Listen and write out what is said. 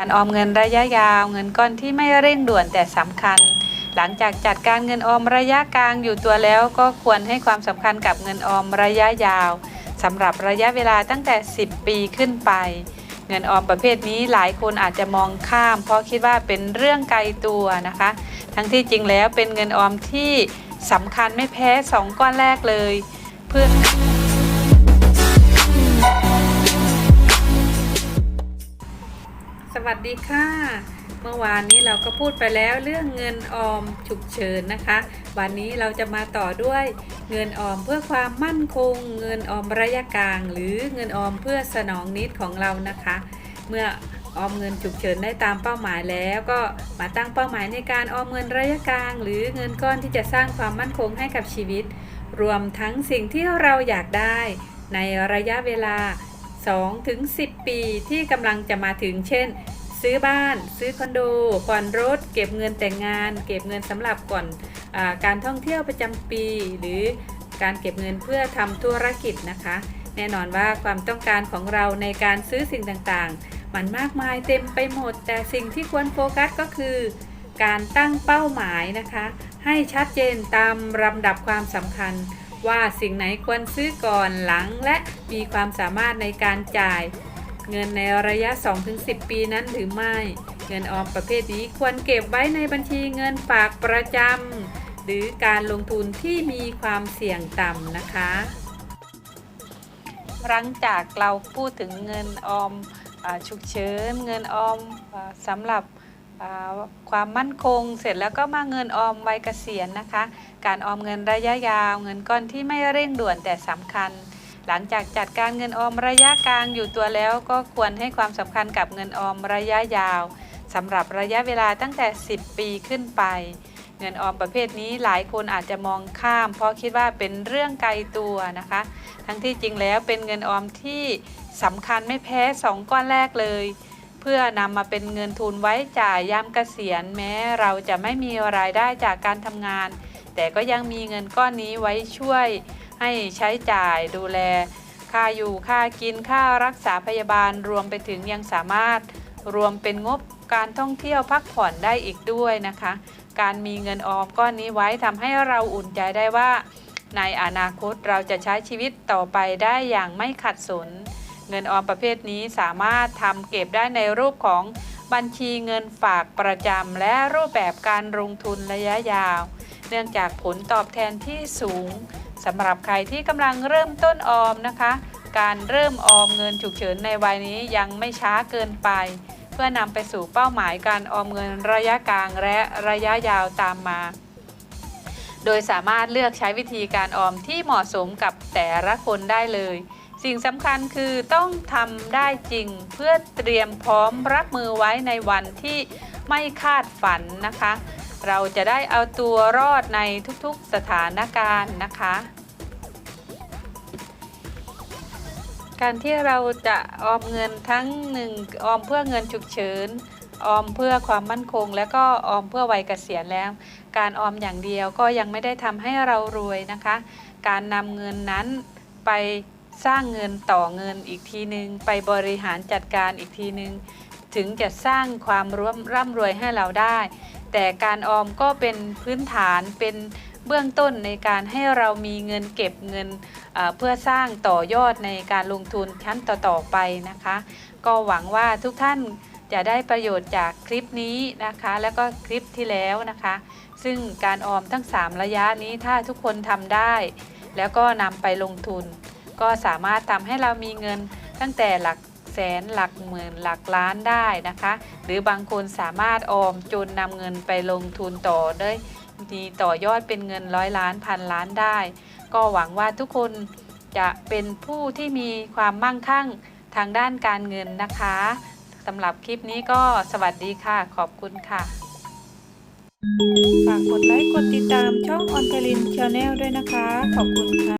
การออมเงินระยะยาว เงินก้อนที่ไม่เร่งด่วนแต่สำคัญ หลังจากจัดการเงินออมระยะกลางอยู่ตัวแล้ว ก็ควรให้ความสำคัญกับเงินออมระยะยาวสำหรับระยะเวลาตั้งแต่ 10 ปีขึ้นไป เงินออมประเภทนี้หลายคนอาจจะมองข้าม เพราะคิดว่าเป็นเรื่องไกลตัวนะคะ ทั้งที่จริงแล้วเป็นเงินออมที่สำคัญไม่แพ้สองก้อนแรกเลย เพื่อ วัสดีค่ะ เมื่อวานนี้เราก็พูดไปแล้วเรื่องเงินออมฉุกเฉินนะคะ วันนี้เราจะมาต่อด้วยเงินออมเพื่อความมั่นคง เงินออมระยะกลาง หรือเงินออมเพื่อสนองนิดของเรานะคะ เมื่อออมเงินฉุกเฉินได้ตามเป้าหมายแล้วก็มาตั้งเป้าหมายในการออมเงินระยะกลาง หรือเงินก้อนที่จะสร้างความมั่นคงให้กับชีวิต รวมทั้งสิ่งที่เราอยากได้ในระยะเวลา2ถึง10 ปีที่กำลังจะมาถึงเช่น ซื้อบ้าน ซื้อคอนโดผ่อนรถ เก็บเงินแต่งงาน เก็บเงินสำหรับก่อนอการท่องเที่ยวประจำปี หรือการเก็บเงินเพื่อทำธุรกิจนะคะ แน่นอนว่าความต้องการของเราในการซื้อสิ่งต่างๆ มันมากมายเต็มไปหมด แต่สิ่งที่ควรโฟกัสก็คือ การตั้งเป้าหมายนะคะ ให้ชัดเจนตามลำดับความสำคัญ ว่าสิ่งไหนควรซื้อก่อนหลังและมีความสามารถในการจ่าย เงินในระยะ 2-10 ปีนั้นหรือไม่ เงินออมประเภทนี้ควรเก็บไว้ในบัญชีเงินฝากประจำหรือการลงทุนที่มีความเสี่ยงต่ำนะคะ หลังจากเราพูดถึงเงินออมฉุกเฉินเงินออมสำหรับความมั่นคงเสร็จแล้วก็มาเงินออมวัยเกษียณนะคะ การออมเงินระยะยาว เงินก้อนที่ไม่เร่งด่วนแต่สำคัญ หลังจากจัดการเงินออมระยะกลางอยู่ตัวแล้วก็ควรให้ความสำคัญกับเงินออมระยะยาวสำหรับระยะเวลาตั้งแต่ 10 ปีขึ้นไป เงินออมประเภทนี้หลายคนอาจจะมองข้าม เพราะคิดว่าเป็นเรื่องไกลตัวนะคะ ทั้งที่จริงแล้วเป็นเงินออมที่สำคัญไม่แพ้สองก้อนแรกเลย เพื่อนำมาเป็นเงินทุนไว้จ่ายยามเกษียณแม้เราจะไม่มีรายได้จากการทำงาน แต่ก็ยังมีเงินก้อนนี้ไว้ช่วย ให้ใช้จ่ายดูแล ค่าอยู่ค่ากินค่ารักษาพยาบาลรวมไปถึงยังสามารถรวมเป็นงบการท่องเที่ยวพักผ่อนได้อีกด้วยนะคะ การมีเงินออมก้อนนี้ไว้ทำให้เราอุ่นใจได้ว่า ในอนาคตเราจะใช้ชีวิตต่อไปได้อย่างไม่ขัดสน เงินออมประเภทนี้สามารถทำเก็บได้ในรูปของบัญชีเงินฝากประจำและรูปแบบการลงทุนระยะยาว เนื่องจากผลตอบแทนที่สูง สำหรับใครที่กำลังเริ่มต้นออมนะคะ การเริ่มออมเงินฉุกเฉินในวัยนี้ยังไม่ช้าเกินไป เพื่อนำไปสู่เป้าหมายการออมเงินระยะกลางและระยะยาวตามมา โดยสามารถเลือกใช้วิธีการออมที่เหมาะสมกับแต่ละคนได้เลย สิ่งสำคัญคือต้องทำได้จริงเพื่อเตรียมพร้อมรับมือไว้ในวันที่ไม่คาดฝันนะคะ เราจะได้เอาตัวรอดในทุกๆสถานการณ์นะคะ การที่เราจะออมเงินทั้งหนึ่งออมเพื่อเงินฉุกเฉินออมเพื่อความมั่นคง และก็ออมเพื่อวัยเกษียณแล้ว การออมอย่างเดียวก็ยังไม่ได้ทำให้เรารวยนะคะ การนำเงินนั้นไปสร้างเงินต่อเงินอีกทีหนึ่งไปบริหารจัดการอีกทีหนึ่งถึงจะสร้างความร่ำรวยให้เราได้ แต่การออมก็เป็นพื้นฐานเป็นเบื้องต้นในการให้เรามีเงินเก็บเงินเพื่อสร้างต่อยอดในการลงทุนชั้นต่อๆไปนะคะ ก็หวังว่าทุกท่านจะได้ประโยชน์จากคลิปนี้นะคะ แล้วก็คลิปที่แล้วนะคะ ซึ่งการออมทั้ง 3 ระยะนี้ถ้าทุกคนทำได้ แล้วก็นำไปลงทุน ก็สามารถทำให้เรามีเงินตั้งแต่หลัก แสนหลักหมื่นหลักล้านได้นะคะ หรือบางคนสามารถออมจนนำเงินไปลงทุนต่อได้มีต่อยอดเป็นเงินร้อยล้านพันล้านได้ ก็หวังว่าทุกคนจะเป็นผู้ที่มีความมั่งคั่งทางด้านการเงินนะคะสำหรับคลิปนี้ก็สวัสดีค่ะ ขอบคุณค่ะ ฝากกดไลค์ กดติดตามช่องออนเทลินชาแนลด้วยนะคะ ขอบคุณค่ะ